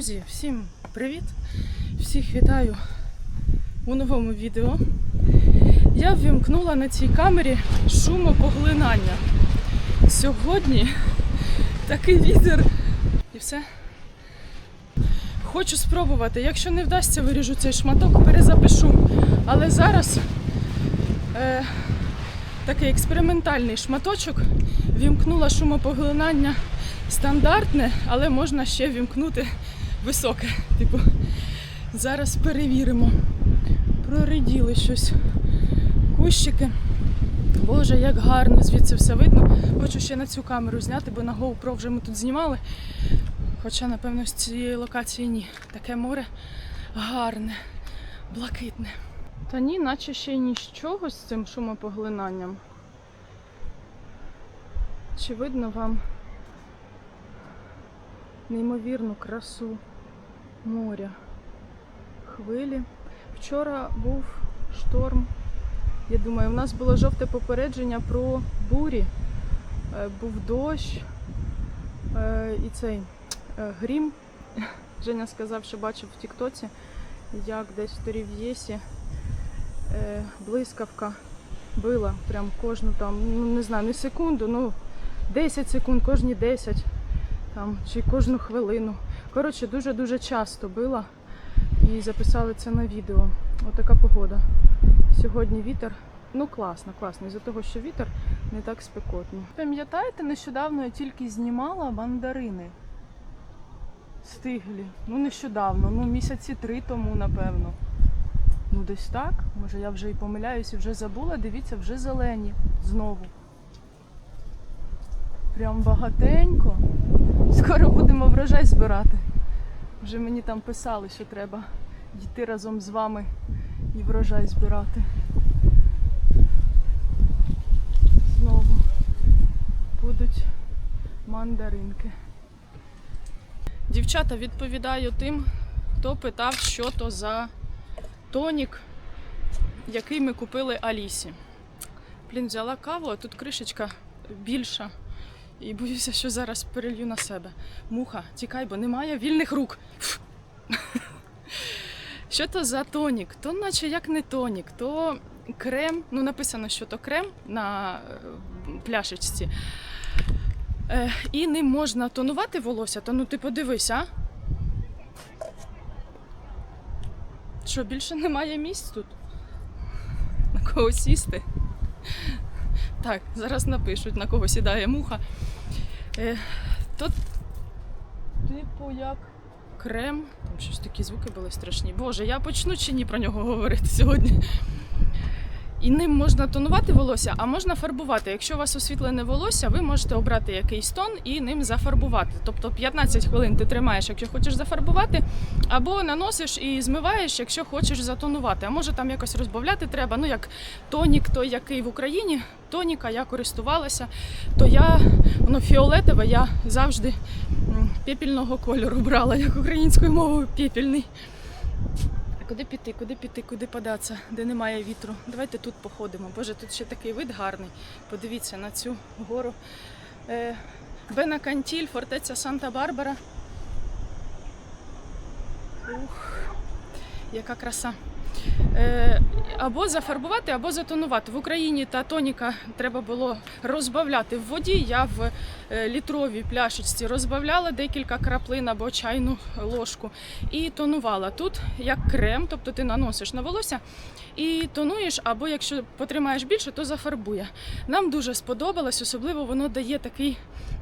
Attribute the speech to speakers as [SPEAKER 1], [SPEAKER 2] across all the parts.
[SPEAKER 1] Друзі, всім привіт! Всіх вітаю у новому відео. Я ввімкнула на цій камері шумопоглинання. Сьогодні такий вітер і все. Хочу спробувати. Якщо не вдасться, виріжу цей шматок, перезапишу. Але зараз е, такий експериментальний шматочок. Вімкнула шумопоглинання стандартне, але можна ще вімкнути високе. Типу, зараз перевіримо. Прориділи щось. Кущики. Боже, як гарно звідси все видно. Хочу ще на цю камеру зняти, бо на GoPro вже ми тут знімали. Хоча, напевно, з цієї локації ні. Таке море гарне, блакитне. Та ні, наче ще й нічого з цим шумопоглинанням. Чи видно вам неймовірну красу моря, хвилі? Вчора був шторм. Я думаю, у нас було жовте попередження про бурі. Е, Був дощ е, і цей е, грім. Женя сказав, що бачив в Тіктоці, як десь в Торів'єсі блискавка била прям кожну там, ну не знаю, не секунду, ну 10 секунд, кожні 10 там, чи кожну хвилину. Коротше, дуже-дуже часто била і записали це на відео. Отака погода. Сьогодні вітер. Ну класно, класно. Із-за того, що вітер не так спекотно. Пам'ятаєте, нещодавно я тільки знімала мандарини. Стиглі. Ну нещодавно, ну місяці три тому, напевно. Ну десь так. Може я вже і помиляюсь і вже забула. Дивіться, вже зелені знову. Прям багатенько. Скоро будемо врожай збирати. Вже мені там писали, що треба йти разом з вами і врожай збирати. Знову будуть мандаринки. Дівчата, відповідаю тим, хто питав, що то за тонік, який ми купили Алісі. Блін, взяла каву, а тут кришечка більша. І боюся, що зараз перелью на себе. Муха, тікай, бо немає вільних рук. Що то за тонік? То наче як не тонік, то крем. Ну, написано, що то крем на е, пляшечці. Е, і ним можна тонувати волосся, то ну ти подивись, а? Що, більше немає місць тут? На кого сісти? Так, зараз напишуть, на кого сідає муха. Е, то, типу, як крем. Там щось такі звуки були страшні. Боже, я почну чи ні про нього говорити сьогодні. І ним можна тонувати волосся, а можна фарбувати. Якщо у вас освітлене волосся, ви можете обрати якийсь тон і ним зафарбувати. Тобто 15 хвилин ти тримаєш, якщо хочеш зафарбувати, або наносиш і змиваєш, якщо хочеш затонувати. А може там якось розбавляти треба. Ну як тонік, той який в Україні, тоніка я користувалася, то я воно фіолетове, я завжди м, пепельного кольору брала, як українською мовою пепельний. Куди піти, куди піти, куди податися, де немає вітру? Давайте тут походимо. Боже, тут ще такий вид гарний. Подивіться на цю гору. Е, Бенакантіль, фортеця Санта-Барбара. Ух, яка краса. Е, або зафарбувати, або затонувати. В Україні та тоніка треба було розбавляти в воді. Я в е, літровій пляшечці розбавляла декілька краплин або чайну ложку і тонувала. Тут як крем, тобто ти наносиш на волосся і тонуєш, або якщо потримаєш більше, то зафарбує. Нам дуже сподобалось, особливо воно дає такий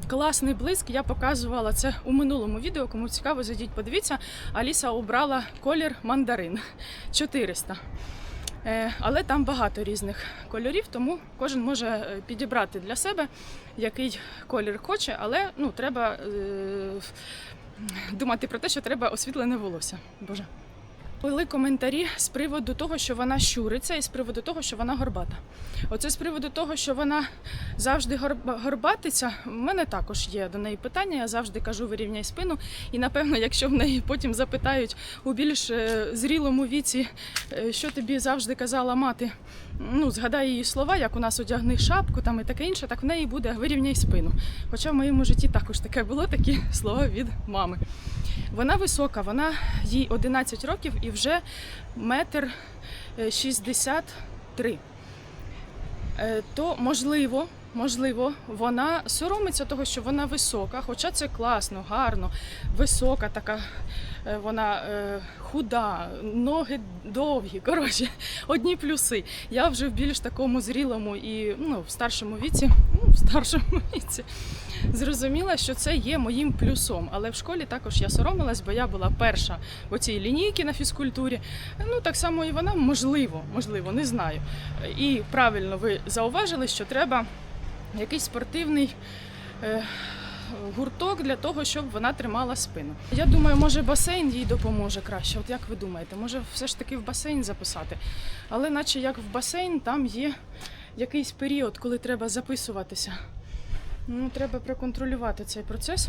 [SPEAKER 1] класний блиск. Я показувала це у минулому відео. Кому цікаво, зайдіть, подивіться. Аліса обрала колір мандарин 400. Е, Але там багато різних кольорів, тому кожен може е, підібрати для себе, який колір хоче, але ну, треба е, думати про те, що треба освітлене волосся. Боже. Були коментарі з приводу того, що вона щуриться, і з приводу того, що вона горбата. Оце з приводу того, що вона завжди горба- горбатиться. У мене також є до неї питання. Я завжди кажу вирівняй спину. І напевно, якщо в неї потім запитають у більш е, зрілому віці, е, що тобі завжди казала мати, ну згадай її слова, як у нас одягни шапку там і таке інше, так в неї буде вирівняй спину. Хоча в моєму житті також таке було такі слова від мами. Вона висока, вона їй 11 років і вже метр е, 63. Е, То можливо, можливо, вона соромиться того, що вона висока, хоча це класно, гарно, висока, така е, вона е, худа, ноги довгі. Коротше, одні плюси. Я вже в більш такому зрілому і ну, в старшому віці, ну, в старшому віці зрозуміла, що це є моїм плюсом. Але в школі також я соромилась, бо я була перша в оцій лінійці на фізкультурі. Ну так само і вона, можливо, можливо, не знаю. І правильно ви зауважили, що треба якийсь спортивний. Е, Гурток для того, щоб вона тримала спину. Я думаю, може басейн їй допоможе краще. От як ви думаєте, може все ж таки в басейн записати? Але наче як в басейн, там є якийсь період, коли треба записуватися. Ну, треба проконтролювати цей процес.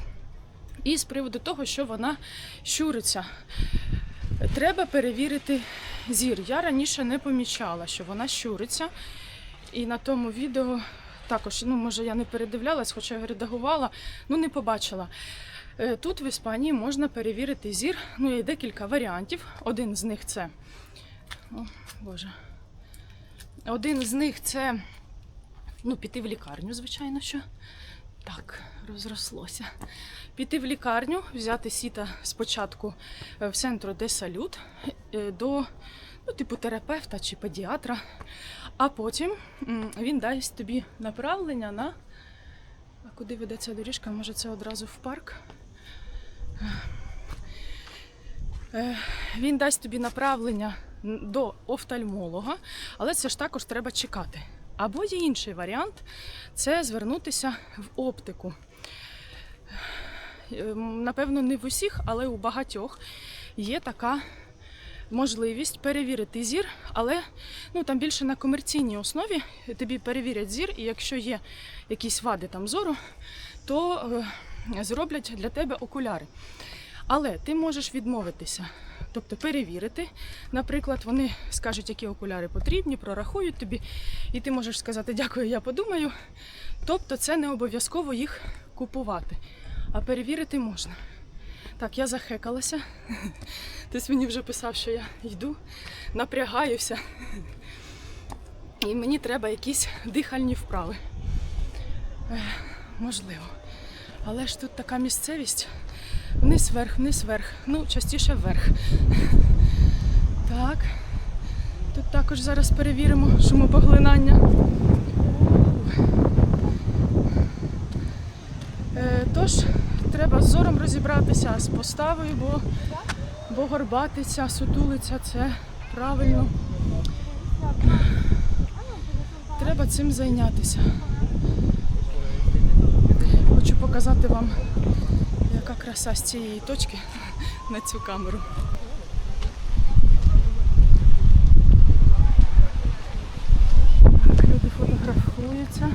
[SPEAKER 1] І з приводу того, що вона щуриться, треба перевірити зір. Я раніше не помічала, що вона щуриться. І на тому відео також, ну, може, я не передивлялась, хоча я редагувала, ну не побачила. Е, Тут в Іспанії можна перевірити зір. Ну, є декілька варіантів. Один з них це. О, Боже. Один з них це ну, піти в лікарню, звичайно, що. Так, розрослося. Піти в лікарню, взяти сіта спочатку е, в центру де салют е, до ну, типу терапевта чи педіатра, а потім він дасть тобі направлення на. А куди веде ця доріжка? Може, це одразу в парк? Е, Він дасть тобі направлення до офтальмолога, але це ж також треба чекати. Або є інший варіант це звернутися в оптику. Е, Напевно, не в усіх, але у багатьох є така можливість перевірити зір, але ну, там більше на комерційній основі тобі перевірять зір, і якщо є якісь вади там зору, то е, зроблять для тебе окуляри. Але ти можеш відмовитися, тобто перевірити. Наприклад, вони скажуть, які окуляри потрібні, прорахують тобі, і ти можеш сказати дякую, я подумаю. Тобто це не обов'язково їх купувати, а перевірити можна. Так, я захекалася. Ти мені вже писав, що я йду, напрягаюся. І мені треба якісь дихальні вправи. Можливо. Але ж тут така місцевість. Вниз вверх, вниз вверх. Ну, частіше вверх. Так. Тут також зараз перевіримо шумопоглинання. Е, Тож, треба з зором розібратися з поставою, бо, бо горбатися, сутулиця це правильно. Треба цим зайнятися. Хочу показати вам, яка краса з цієї точки на цю камеру. Так, люди фотографуються.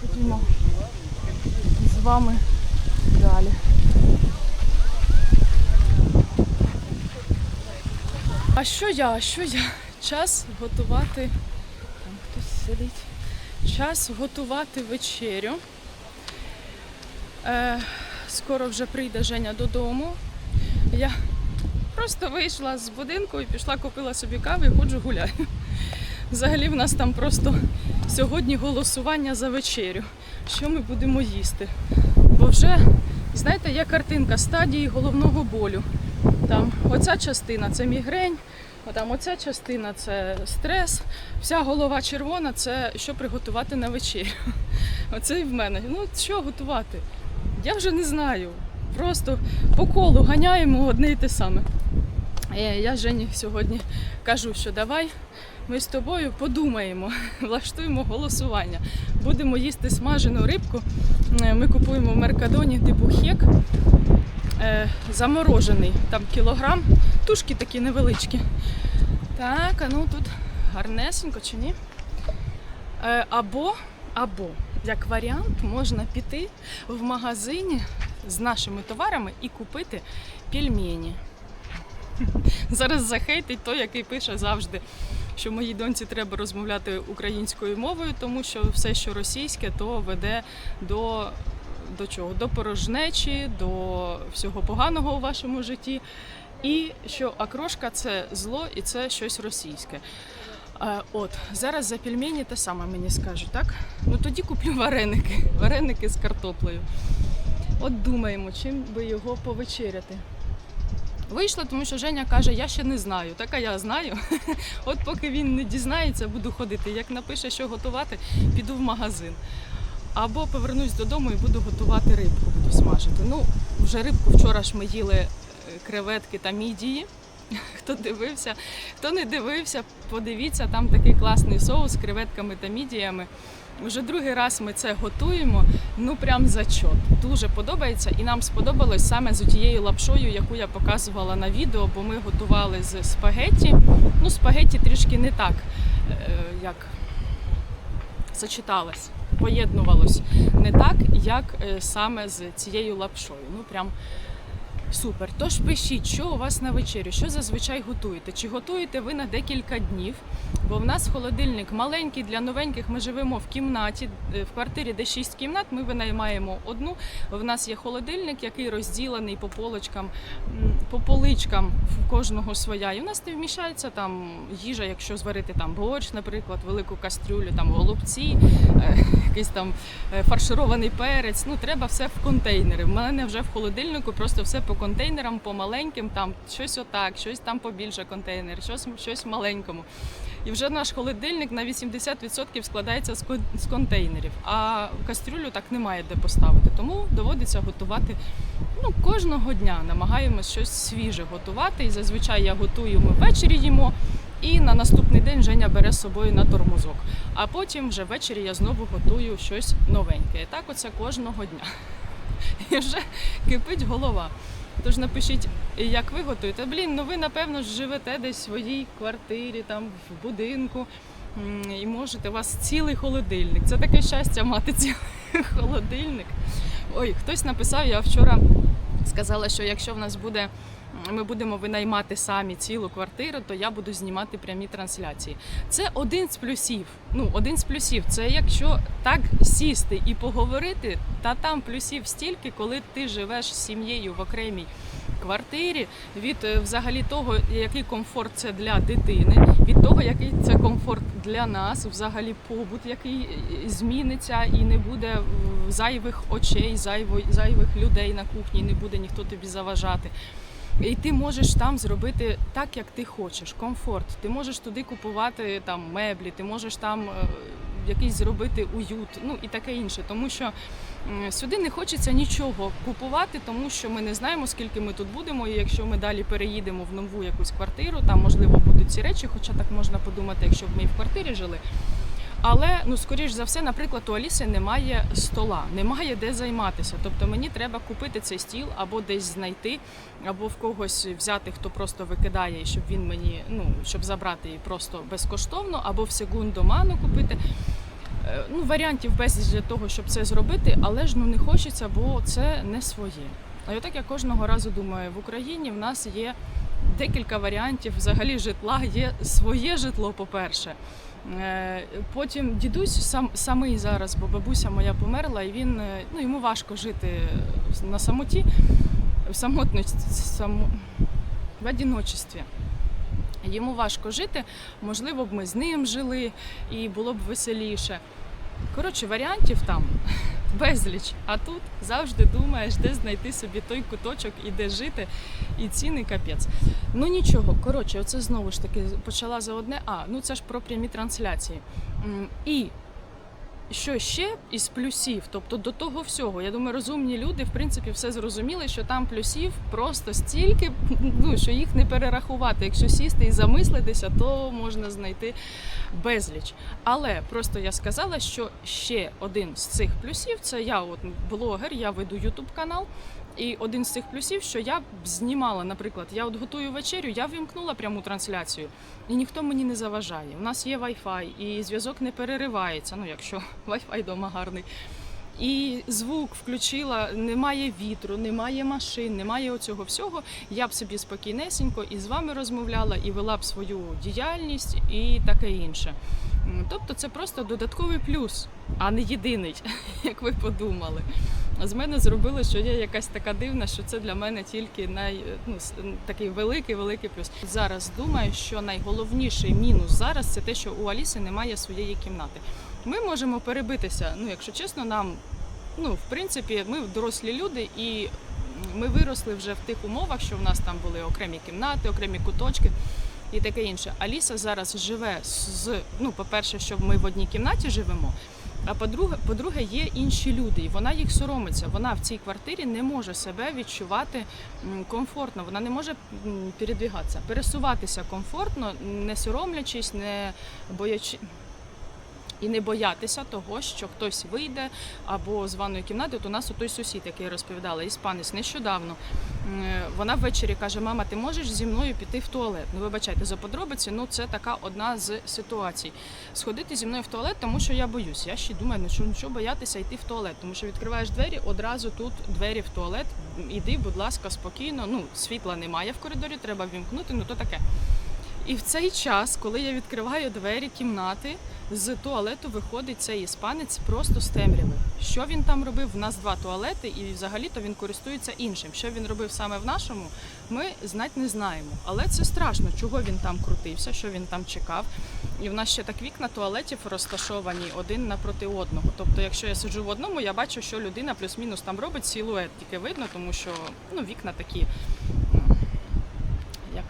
[SPEAKER 1] Ходімо з вами далі. А що я? Що я? Час готувати. Там хтось сидить. Час готувати вечерю. Е, скоро вже прийде Женя додому. Я просто вийшла з будинку і пішла, купила собі кави і ходжу гуляю. Взагалі в нас там просто сьогодні голосування за вечерю. Що ми будемо їсти? Бо вже, знаєте, є картинка стадії головного болю. Там оця частина це мігрень, там оця частина це стрес, вся голова червона це що приготувати на вечерю. Оце і в мене. Ну, що готувати? Я вже не знаю. Просто по колу ганяємо одне і те саме. Е, Я Жені сьогодні кажу, що давай ми з тобою подумаємо, влаштуємо голосування. Будемо їсти смажену рибку. Е, Ми купуємо в Меркадоні типу хек е, заморожений, там кілограм, тушки такі невеличкі. Так, а ну тут гарнесенько чи ні? Е, або, або, як варіант, можна піти в магазині з нашими товарами і купити пельмені. Зараз захейтить той, який пише завжди, що моїй доньці треба розмовляти українською мовою, тому що все, що російське, то веде до, до чого? До порожнечі, до всього поганого у вашому житті. І що окрошка це зло і це щось російське. Е, От зараз за пельмені те саме мені скажуть, так? Ну тоді куплю вареники, вареники з картоплею. От думаємо, чим би його повечеряти. Вийшло, тому що Женя каже, я ще не знаю. Так а я знаю. От поки він не дізнається, буду ходити. Як напише, що готувати, піду в магазин. Або повернусь додому і буду готувати рибку, буду смажити. Ну, вже рибку вчора ж ми їли е, креветки та мідії. Хто дивився, хто не дивився, подивіться, там такий класний соус з креветками та мідіями. Вже другий раз ми це готуємо. Ну прям зачот. Дуже подобається, і нам сподобалось саме з тією лапшою, яку я показувала на відео, бо ми готували з спагетті. Ну, спагетті трішки не так, е, як сочеталось, поєднувалось не так, як е, саме з цією лапшою. Ну прям Супер. Тож пишіть, що у вас на вечерю, що зазвичай готуєте? Чи готуєте ви на декілька днів? Бо в нас холодильник маленький для новеньких. Ми живемо в кімнаті, е, в квартирі, де 6 кімнат. Ми винаймаємо одну. В нас є холодильник, який розділений по полочкам, по поличкам в кожного своя. І в нас не вміщається там їжа, якщо зварити там борщ, наприклад, велику кастрюлю, там голубці, е, якийсь там е, фарширований перець. Ну треба все в контейнери. В мене вже в холодильнику просто все по контейнерам, по маленьким, там щось отак, щось там побільше контейнер, щось, щось маленькому. І вже наш холодильник на 80% складається з контейнерів, а кастрюлю так немає де поставити. Тому доводиться готувати ну, кожного дня. Намагаємось щось свіже готувати. І зазвичай я готую, ми ввечері їмо. І на наступний день Женя бере з собою на тормозок. А потім вже ввечері я знову готую щось новеньке. І так оце кожного дня. І вже кипить голова. Тож напишіть, як ви готуєте. Блін, ну ви напевно живете десь в своїй квартирі, там в будинку. І можете у вас цілий холодильник. Це таке щастя мати цілий холодильник. Ой, хтось написав, я вчора сказала, що якщо в нас буде. Ми будемо винаймати самі цілу квартиру, то я буду знімати прямі трансляції. Це один з плюсів. Ну, один з плюсів. Це якщо так сісти і поговорити, та там плюсів стільки, коли ти живеш з сім'єю в окремій квартирі, від е, взагалі того, який комфорт це для дитини, від того, який це комфорт для нас, взагалі побут, який е, зміниться і не буде е, зайвих очей, зайвих людей на кухні, не буде ніхто тобі заважати. І ти можеш там зробити так, як ти хочеш, комфорт. Ти можеш туди купувати там меблі, ти можеш там е, якийсь зробити уют, ну і таке інше. Тому що сюди не хочеться нічого купувати, тому що ми не знаємо, скільки ми тут будемо. І якщо ми далі переїдемо в нову якусь квартиру, там можливо будуть ці речі, хоча так можна подумати, якщо б ми в квартирі жили. Але ну скоріш за все, наприклад, у Аліси немає стола, немає де займатися. Тобто мені треба купити цей стіл або десь знайти, або в когось взяти, хто просто викидає, щоб він мені, ну щоб забрати її просто безкоштовно, або в секунду ману купити. Е, Ну, варіантів безліч для того, щоб це зробити, але ж ну не хочеться, бо це не своє. А отак я кожного разу думаю, в Україні в нас є декілька варіантів взагалі житла, є своє житло, по-перше. Е, Потім дідусь сам самий зараз, бо бабуся моя померла, і він е, ну йому важко жити на самоті, в самотності, само, в одиночестві. Йому важко жити, можливо б ми з ним жили і було б веселіше. Коротше, варіантів там безліч. А тут завжди думаєш, де знайти собі той куточок і де жити, і ціни капець. Ну нічого, коротше, оце знову ж таки почала за одне. А, ну це ж про прямі трансляції. І що ще із плюсів, тобто до того всього, я думаю, розумні люди в принципі все зрозуміли, що там плюсів просто стільки, ну що їх не перерахувати. Якщо сісти і замислитися, то можна знайти безліч. Але просто я сказала, що ще один з цих плюсів це я, от блогер, я веду Ютуб канал. І один з цих плюсів, що я б знімала, наприклад, я от готую вечерю, я вимкнула пряму трансляцію, і ніхто мені не заважає. У нас є Wi-Fi, і зв'язок не переривається. Ну, якщо Wi-Fi вдома гарний. І звук включила, немає вітру, немає машин, немає оцього всього. Я б собі спокійнесенько і з вами розмовляла, і вела б свою діяльність і таке інше. Тобто це просто додатковий плюс, а не єдиний, як ви подумали. З мене зробили, що я якась така дивна, що це для мене тільки най, ну, такий великий великий плюс. Зараз думаю, що найголовніший мінус зараз це те, що у Аліси немає своєї кімнати. Ми можемо перебитися. Ну, якщо чесно, нам ну, в принципі, ми дорослі люди і ми виросли вже в тих умовах, що в нас там були окремі кімнати, окремі куточки і таке інше. Аліса зараз живе з ну, по-перше, що ми в одній кімнаті живемо. А по-друге, по-друге, є інші люди, і вона їх соромиться. Вона в цій квартирі не може себе відчувати комфортно. Вона не може передвігатися, пересуватися комфортно, не соромлячись, не боячи. І не боятися того, що хтось вийде або з ванної кімнати. От у нас той сусід, який я розповідала, іспанець нещодавно. Вона ввечері каже: Мама, ти можеш зі мною піти в туалет? Ну, вибачайте за подробиці, ну це така одна з ситуацій. Сходити зі мною в туалет, тому що я боюсь. Я ще думаю, ну що нічого боятися йти в туалет, тому що відкриваєш двері, одразу тут двері в туалет. Іди, будь ласка, спокійно. Ну, світла немає в коридорі, треба вімкнути, ну то таке. І в цей час, коли я відкриваю двері кімнати, з туалету виходить цей іспанець просто з темряви. Що він там робив? В нас два туалети, і взагалі-то він користується іншим. Що він робив саме в нашому, ми знати не знаємо. Але це страшно, чого він там крутився, що він там чекав. І в нас ще так вікна туалетів розташовані один напроти одного. Тобто, якщо я сиджу в одному, я бачу, що людина плюс-мінус там робить силует, тільки видно, тому що ну, вікна такі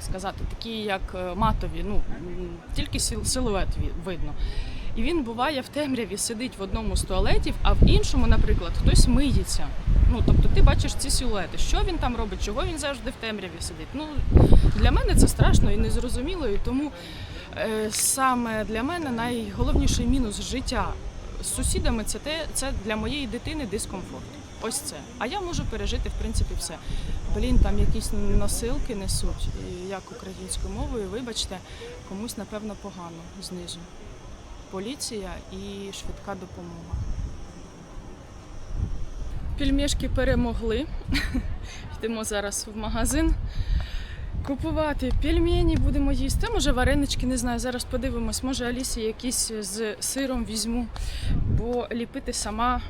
[SPEAKER 1] сказати, такі як е, матові, ну тільки силует видно. І він буває в темряві, сидить в одному з туалетів, а в іншому, наприклад, хтось миється. Ну тобто ти бачиш ці силуети. Що він там робить, чого він завжди в темряві сидить. Ну для мене це страшно і незрозуміло, і тому е, саме для мене найголовніший мінус життя з сусідами це те, це для моєї дитини дискомфорт. Ось це. А я можу пережити в принципі все. Блін, там якісь носилки несуть, і як українською мовою, вибачте, комусь напевно погано знизу. Поліція і швидка допомога. Пельмешки перемогли. Йдемо зараз в магазин. Купувати пельмені будемо їсти. Може варенички, не знаю. Зараз подивимось. Може Алісі якісь з сиром візьму, бо ліпити сама.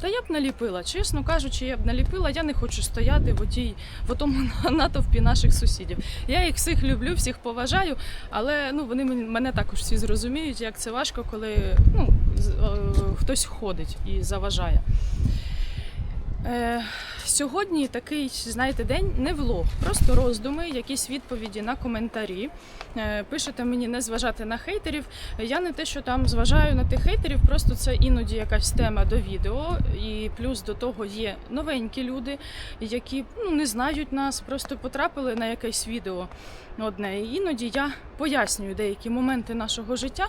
[SPEAKER 1] Та я б наліпила, чесно кажучи, я б наліпила. Я не хочу стояти в отій, в тому натовпі наших сусідів. Я їх всіх люблю, всіх поважаю, але ну вони мен- мене також всі зрозуміють, як це важко, коли ну, е, хтось ходить і заважає. Е, сьогодні такий, знаєте, день не влог, просто роздуми, якісь відповіді на коментарі. Е, пишете мені не зважати на хейтерів. Я не те, що там зважаю на тих хейтерів, просто це іноді якась тема до відео. І плюс до того є новенькі люди, які ну, не знають нас, просто потрапили на якесь відео одне. І іноді я пояснюю деякі моменти нашого життя.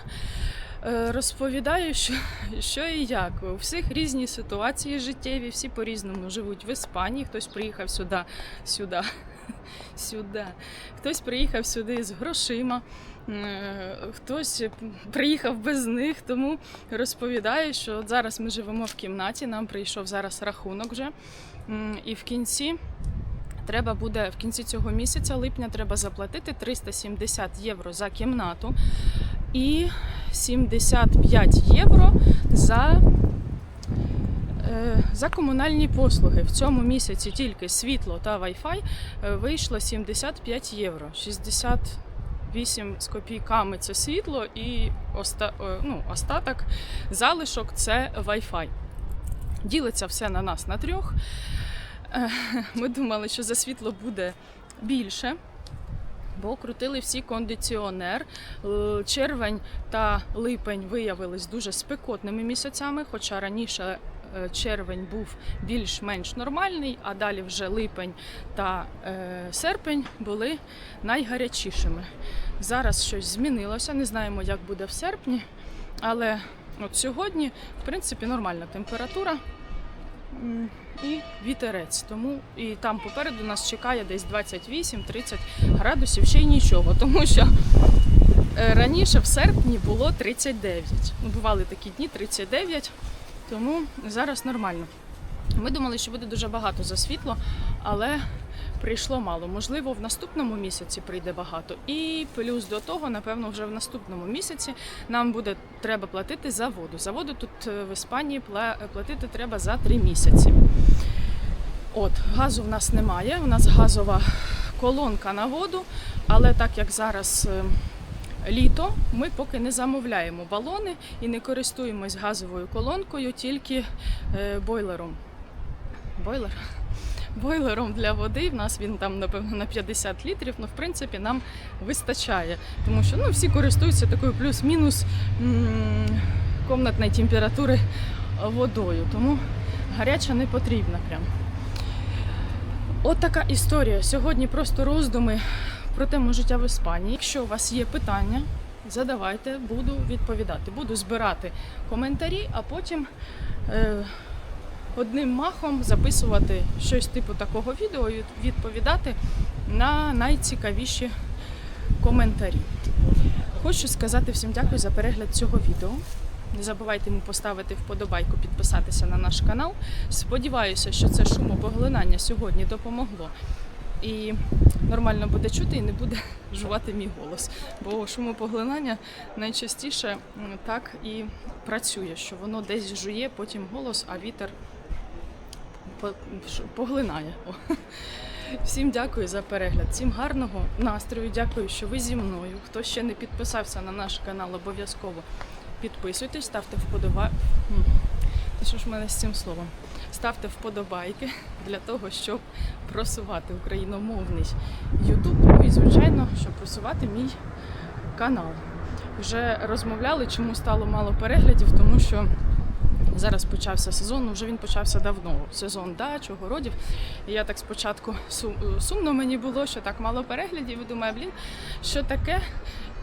[SPEAKER 1] Е, Розповідаю, що, що і як. У всіх різні ситуації життєві, всі по-різному живуть в Іспанії. Хтось приїхав сюди, сюди, сюди. Хтось приїхав сюди з грошима, е, хтось приїхав без них. Тому розповідаю, що от зараз ми живемо в кімнаті, нам прийшов зараз рахунок вже. І в кінці. Треба буде в кінці цього місяця, липня, треба заплатити 370 євро за кімнату і 75 євро за, е, за комунальні послуги. В цьому місяці тільки світло та Wi-Fi е, вийшло 75 євро. 68 з копійками це світло, і оста, е, ну, остаток залишок це Wi-Fi. Ділиться все на нас на трьох. Ми думали, що за світло буде більше. Бо крутили всі кондиціонер. Червень та липень виявились дуже спекотними місяцями, хоча раніше е, червень був більш-менш нормальний, а далі вже липень та е, серпень були найгарячішими. Зараз щось змінилося, не знаємо, як буде в серпні, але от сьогодні, в принципі, нормальна температура. І вітерець. Тому і там попереду нас чекає десь 28-30 градусів, ще й нічого. Тому що е, раніше в серпні було 39. Ну, бували такі дні 39, тому зараз нормально. Ми думали, що буде дуже багато за світло, але прийшло мало. Можливо, в наступному місяці прийде багато. І плюс до того, напевно, вже в наступному місяці нам буде треба платити за воду. За воду тут е, в Іспанії платити треба за три місяці. От, газу в нас немає. У нас газова колонка на воду, але так як зараз. е, Літо ми поки не замовляємо балони і не користуємось газовою колонкою, тільки е, бойлером. Бойлер? Бойлером для води. В нас він там, напевно, на 50 літрів, але в принципі нам вистачає. Тому що ну, всі користуються такою плюс-мінус комнатної температури водою. Тому гаряча не потрібна прям. От така історія. Сьогодні просто роздуми про тему життя в Іспанії. Якщо у вас є питання, задавайте, буду відповідати. Буду збирати коментарі, а потім е, одним махом записувати щось типу такого відео і відповідати на найцікавіші коментарі. Хочу сказати всім дякую за перегляд цього відео. Не забувайте йому поставити вподобайку, підписатися на наш канал. Сподіваюся, що це шумопоглинання сьогодні допомогло. І нормально буде чути і не буде жувати мій голос. Бо шумопоглинання найчастіше так і працює, що воно десь жує, потім голос, а вітер поглинає. Всім дякую за перегляд, всім гарного настрою. Дякую, що ви зі мною. Хто ще не підписався на наш канал, обов'язково підписуйтесь, ставте вподобайки. Що ж мене з цим словом? Ставте вподобайки для того, щоб просувати україномовний YouTube, і звичайно, щоб просувати мій канал. Вже розмовляли, чому стало мало переглядів, тому що зараз почався сезон, ну вже він почався давно. Сезон дач, огородів. І я так спочатку сумно мені було, що так мало переглядів. І думаю, блін, що таке?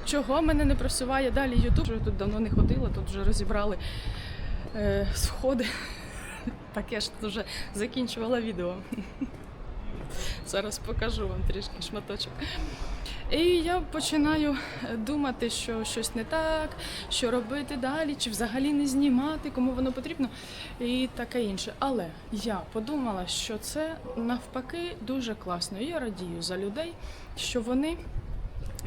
[SPEAKER 1] Чого мене не просуває далі Ютуб? Тут давно не ходила, тут вже розібрали е, сходи. Так я ж вже закінчувала відео. Зараз покажу вам трішки шматочок. І я починаю думати, що щось не так, що робити далі, чи взагалі не знімати, кому воно потрібно, і таке інше. Але я подумала, що це навпаки дуже класно. Я радію за людей, що вони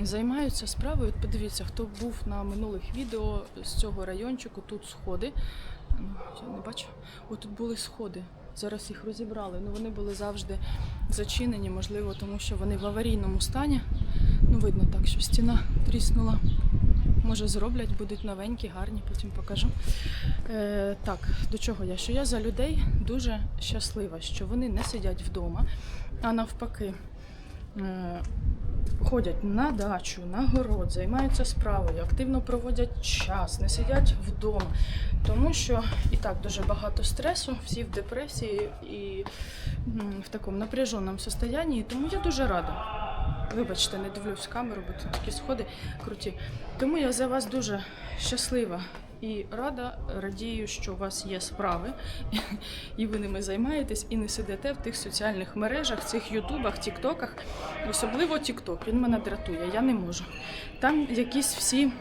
[SPEAKER 1] займаються справою. Подивіться, хто був на минулих відео з цього райончику, тут сходи. Я не бачу. От тут були сходи. Зараз їх розібрали. Ну вони були завжди зачинені, можливо, тому що вони в аварійному стані. Ну, видно так, що стіна тріснула. Може, зроблять, будуть новенькі, гарні, потім покажу. Е, так, до чого я? Що я за людей дуже щаслива, що вони не сидять вдома, а навпаки. Е, ходять на дачу, на город, займаються справою, активно проводять час, не сидять вдома. Тому що і так дуже багато стресу, всі в депресії і в такому напряженому состоянні. Тому я дуже рада. Вибачте, не дивлюсь камеру, бо тут такі сходи круті. Тому я за вас дуже щаслива і рада, радію, що у вас є справи, і ви ними займаєтесь, і не сидите в тих соціальних мережах, цих ютубах, тіктоках. Особливо тікток, він мене дратує, я не можу. Там якісь всі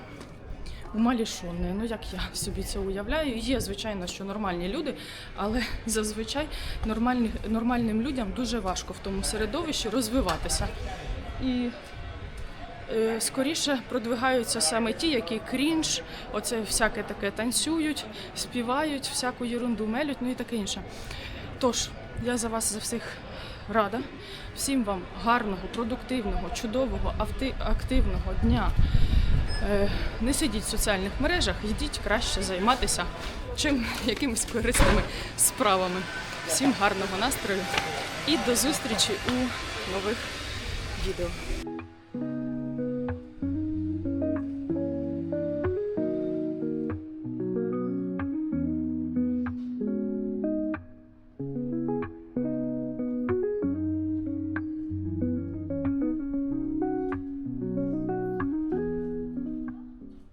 [SPEAKER 1] умалішоні, ну як я собі це уявляю. Є, звичайно, що нормальні люди, але зазвичай нормальних, нормальним людям дуже важко в тому середовищі розвиватися. І скоріше продвигаються саме ті, які крінж, оце всяке таке танцюють, співають, всяку ерунду мелють, ну і таке інше. Тож, я за вас за всіх рада. Всім вам гарного, продуктивного, чудового, активного дня. Е, Не сидіть в соціальних мережах, йдіть краще займатися чим якимись корисними справами. Всім гарного настрою і до зустрічі у нових відео.